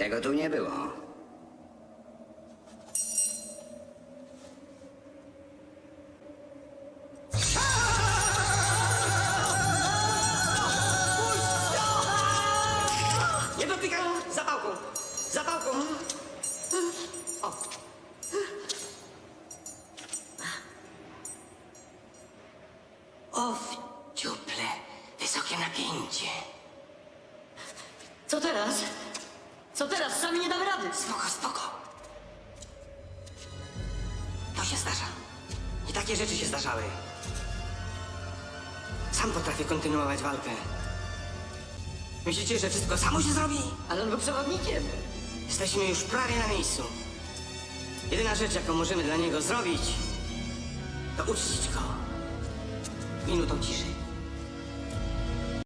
Tego tu nie było. Nie dotykaj zapałką! Zapałką! O! O, w dziuple! Wysokie napięcie! Co teraz? Co teraz? Sami nie damy rady. Spoko, spoko! To się zdarza. I takie rzeczy się zdarzały. Sam potrafię kontynuować walkę. Myślicie, że wszystko samo się zrobi? Ale on był przewodnikiem. Jesteśmy już prawie na miejscu. Jedyna rzecz, jaką możemy dla niego zrobić, to uczcić go minutą ciszy.